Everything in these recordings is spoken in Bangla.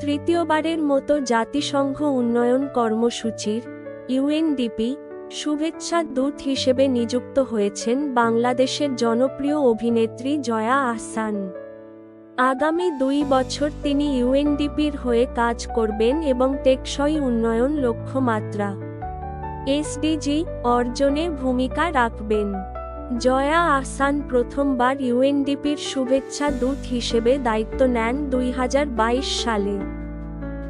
তৃতীয়বারের মতো জাতিসংঘ উন্নয়ন কর্মসূচির ইউএনডিপি শুভেচ্ছা দূত হিসেবে নিযুক্ত হয়েছেন বাংলাদেশের জনপ্রিয় অভিনেত্রী জয়া আহসান। আগামী দুই বছর তিনি ইউএনডিপির হয়ে কাজ করবেন এবং টেকসই উন্নয়ন লক্ষ্যমাত্রা, এসডিজি অর্জনে ভূমিকা রাখবেন। জয়া আহসান প্রথমবার ইউএনডিপির শুভেচ্ছা দূত হিসেবে দায়িত্ব নেন দুই হাজার বাইশ সালে।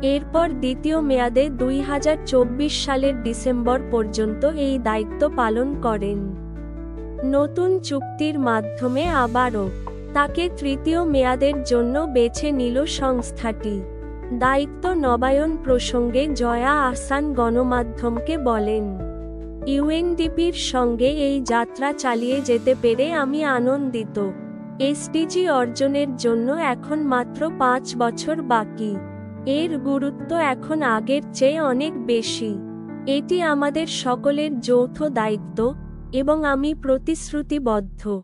এরপর দ্বিতীয় মেয়াদে দুই হাজার চব্বিশ সালের ডিসেম্বর পর্যন্ত এই দায়িত্ব পালন করেন। নতুন চুক্তির মাধ্যমে আবারও তাকে তৃতীয় মেয়াদের জন্য বেছে নিল সংস্থাটি। দায়িত্ব নবায়ন প্রসঙ্গে জয়া আহসান গণমাধ্যমকে বলেন ইউএনডিপির সঙ্গে এই যাত্রা চালিয়ে যেতে পেরে আমি আনন্দিত। এসডিজি অর্জনের জন্য এখন মাত্র পাঁচ বছর বাকি। এর গুরুত্ব এখন আগের চেয়ে অনেক বেশি। এটি আমাদের সকলের যৌথ দায়িত্ব এবং আমি প্রতিশ্রুতিবদ্ধ।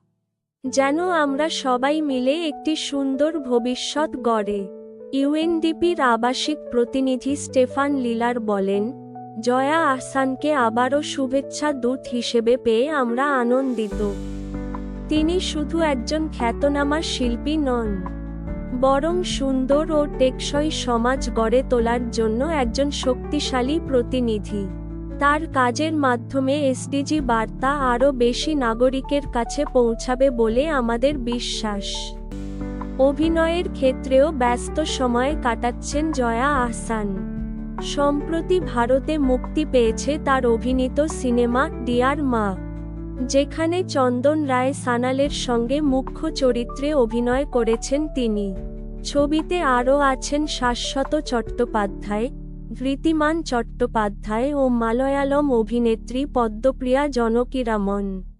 যেন আমরা সবাই মিলে একটি সুন্দর ভবিষ্যৎ গড়ে। ইউএনডিপির আবাসিক প্রতিনিধি স্টেফান লিলার বলেন জয়া আহসানকে আবারও শুভেচ্ছা দূত হিসেবে পেয়ে আমরা আনন্দিত। তিনি শুধু একজন খ্যাতনামা শিল্পী নন, বরং সুন্দর ও টেকসই সমাজ গড়ে তোলার জন্য একজন শক্তিশালী প্রতিনিধি। তার কাজের মাধ্যমে এসডিজি বার্তা আরও বেশি নাগরিকের কাছে পৌঁছাবে বলে আমাদের বিশ্বাস। অভিনয়ের ক্ষেত্রেও ব্যস্ত সময় কাটাচ্ছেন জয়া আহসান। সম্প্রতি ভারতে মুক্তি পেয়েছে তার অভিনীত সিনেমা ডিয়ার মা, যেখানে চন্দন রায় সানালের সঙ্গে মুখ্য চরিত্রে অভিনয় করেছেন তিনি। ছবিতে আরও আছেন শাশ্বত চট্টোপাধ্যায় ধৃতিমান চট্টোপাধ্যায় ও মালয়ালম অভিনেত্রী পদ্মপ্রিয়া জনকিরামন।